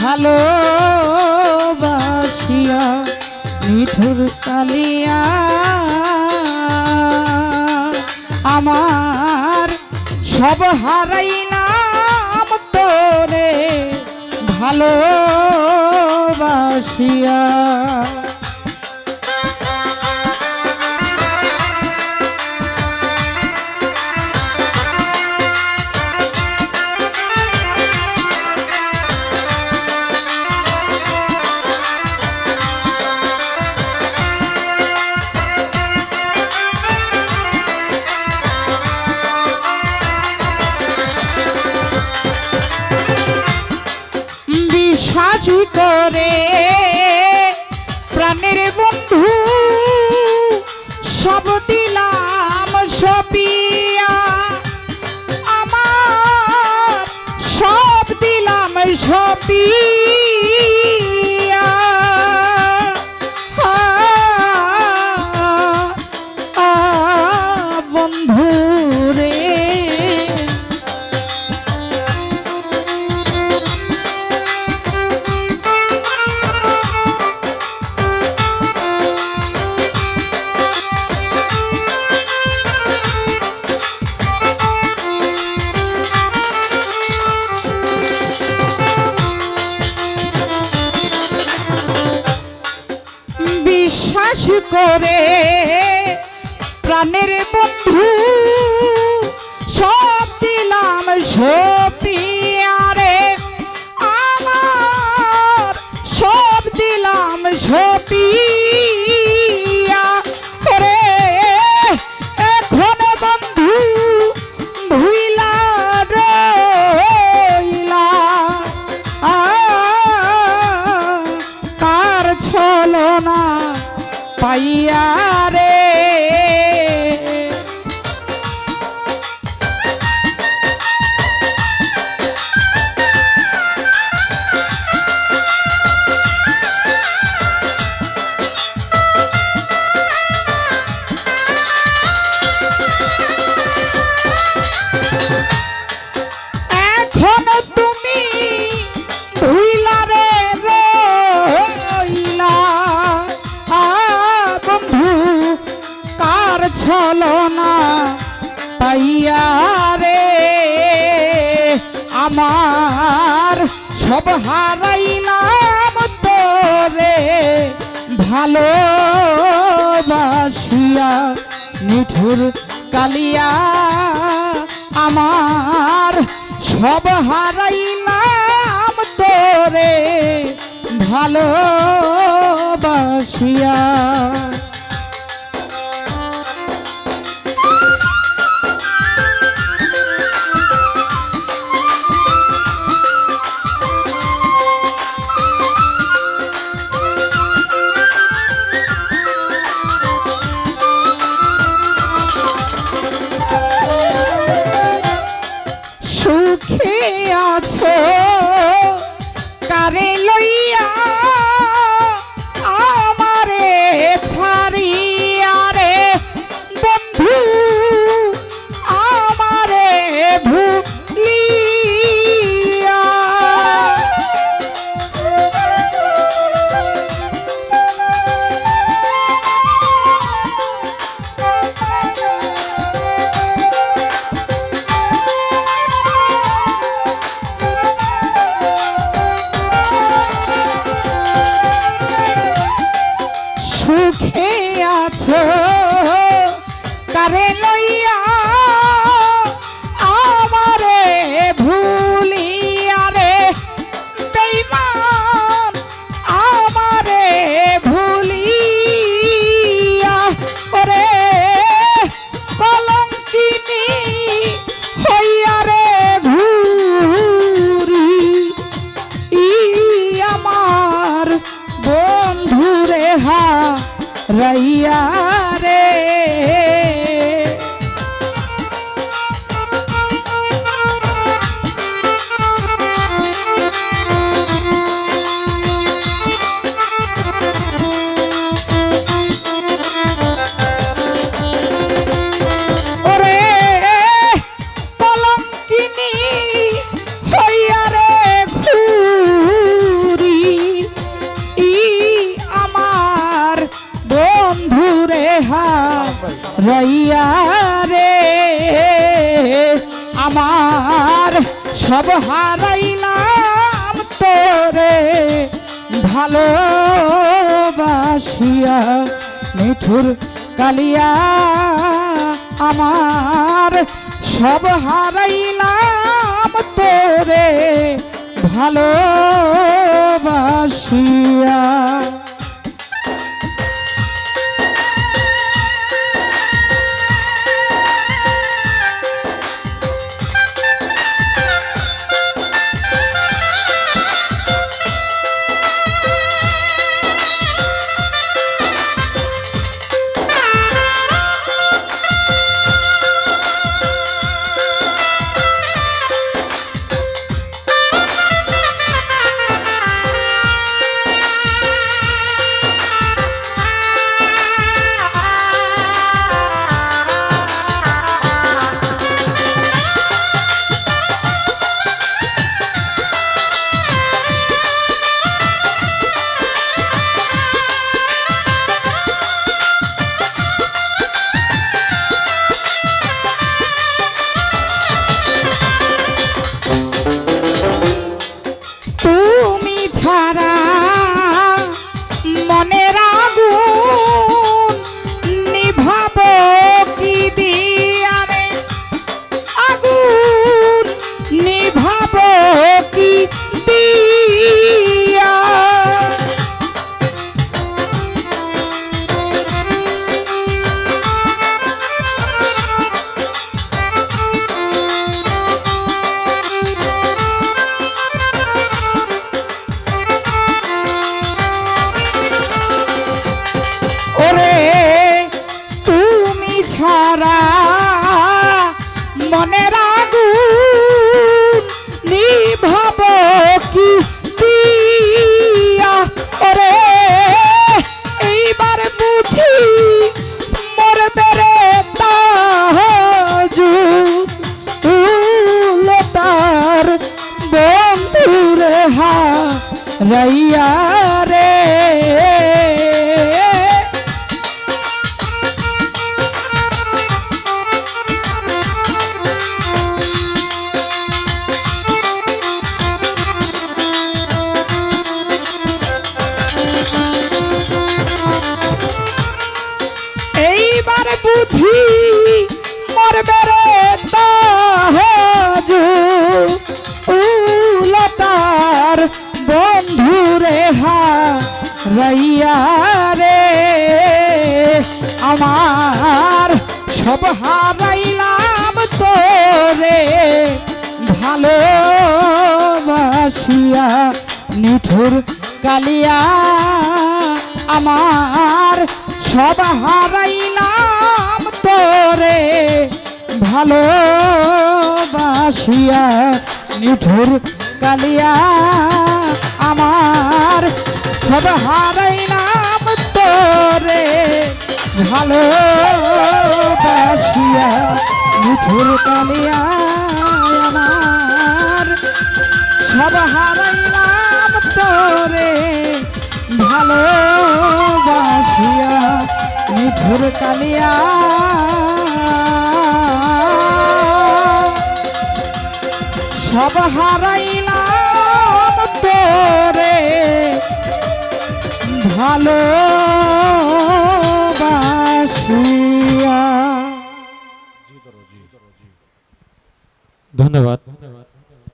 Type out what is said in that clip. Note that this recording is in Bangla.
ভালোবাসিয়া মিঠুর কালিয়া। আমার সব হারাইলাম তোরে ভালোবাসিয়া। দিলাম সপিয়া। আমার সব দিলাম সপিয়া। করে প্রাণের বন্ধু সব দিলাম সপিয়ারে। আমার সব দিলাম সপিয়া। রে এখন বন্ধু ভুইলা পাইয়া রে পাইয়া রে, আমার সব হারাইলাম তোরে। ভালোবাসিয়া নিঠুর কালিয়া, আমার সব হারাইলাম তোরে। ভালোবাসিয়া সুখে রইয়া রে। আমার সব হারাইলাম তোরে। ভালোবাসিয়া মিঠুর কালিয়া। আমার সব হারাইলাম তোরে। ভালোবাসিয়া রাইয়া রাইয়া রে, আমার সব হারাইলাম তোরে। ভালোবাসিয়া নিঠুর কালিয়া, আমার সব হারাইলাম তোরে। ভালোবাসিয়া নিঠুর কালিয়া, আমার সব হারাইলাম তোরে। ভালোবাসিয়া নিঠুর কালিয়া আমার। সব হারাইলাম তোরে। ভালোবাসিয়া মিঠুর কালিয়া। সব হারাইলাম ভালোবাসিয়া